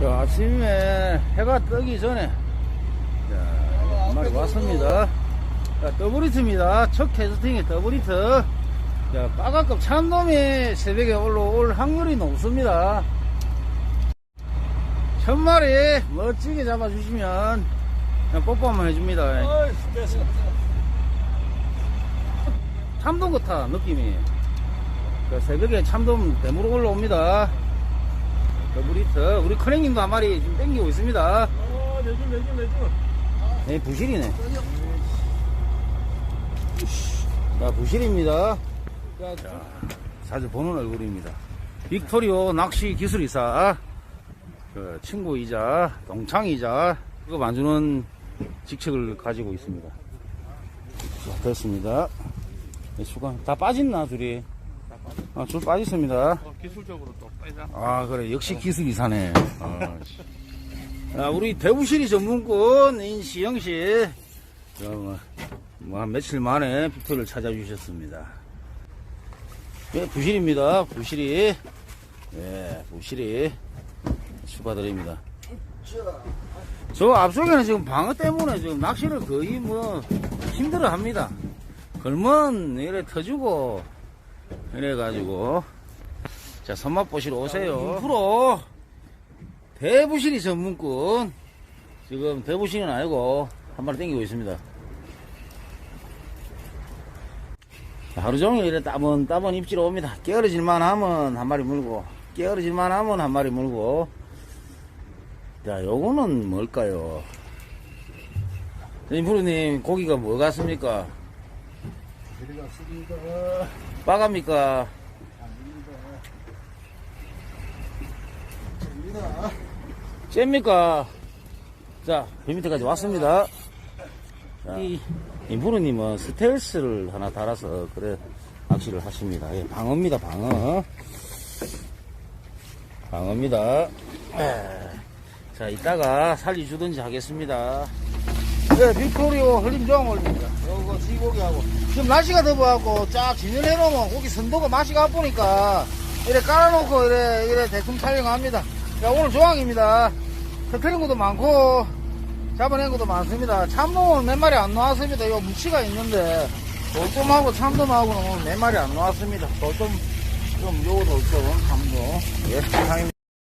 자, 아침에 해가 뜨기 전에 자, 한 마리 왔습니다. 자, 더블히트입니다. 첫 캐스팅의 더블히트. 자, 빠가급 참돔이 새벽에 올라올 확률이 높습니다. 천 마리 멋지게 잡아주시면 뽀뽀 한번 해줍니다. 참돔 같아, 느낌이. 자, 새벽에 참돔 대무로 올라옵니다. 더블히트. 우리 커넥님도 한 마리 지금 땡기고 있습니다. 어, 내줄, 내줄, 내줄. 네, 부실이네. 자, 부실입니다. 자, 자주 보는 얼굴입니다. 빅토리오 낚시 기술이사, 그 친구이자 동창이자 그거 만주는 직책을 가지고 있습니다. 자, 됐습니다. 네, 수강 다 빠졌나 줄이? 아, 줄 빠졌습니다. 어, 기술적으로 또 빼자. 아 그래. 역시 기술이 사네. 아, 씨. 아, 우리 대부실이 전문꾼인 시영씨. 어, 뭐, 뭐, 한 며칠 만에 빅토리를 찾아주셨습니다. 예, 부실입니다. 부실이. 예 부실이. 축하드립니다. 저 앞쪽에는 지금 방어 때문에 지금 낚시를 거의 뭐 힘들어 합니다. 걸면 이래 터지고 이래가지고 자, 손맛 보시러 오세요. 프로 대부실이 전문꾼. 지금 대부실은 아니고 한 마리 땡기고 있습니다. 자, 하루 종일 이래 따번 따번 입질러 옵니다. 깨어러질만 하면 한 마리 물고, 깨어러질만 하면 한 마리 물고. 자, 요거는 뭘까요? 임프로님, 고기가 뭐 같습니까? 들어갔습니다. 빠갑니까? 됩니다. 잽니까? 자, 배 밑에까지 왔습니다. 자, 이, 임부르님은 스텔스를 하나 달아서, 그래, 낚시를 하십니다. 예, 방어입니다, 방어. 방어입니다. 에, 자, 이따가 살려주든지 하겠습니다. 네, 빅토리오 흘림정 올립니다. 요거 쥐고기하고. 지금 날씨가 더워갖고 쫙 진열해놓으면 고기 선도가 맛이 가쁘니까 이래 깔아놓고 이래, 이래 대충 촬영합니다. 자, 오늘 조항입니다. 터트린 것도 많고, 잡아낸 것도 많습니다. 참돔은 몇 마리 안 나왔습니다. 요 무치가 있는데, 돌돔하고 참돔하고는 오늘 몇 마리 안 나왔습니다. 돌돔, 좀, 요 돌돔, 참돔. 예, 상입니다.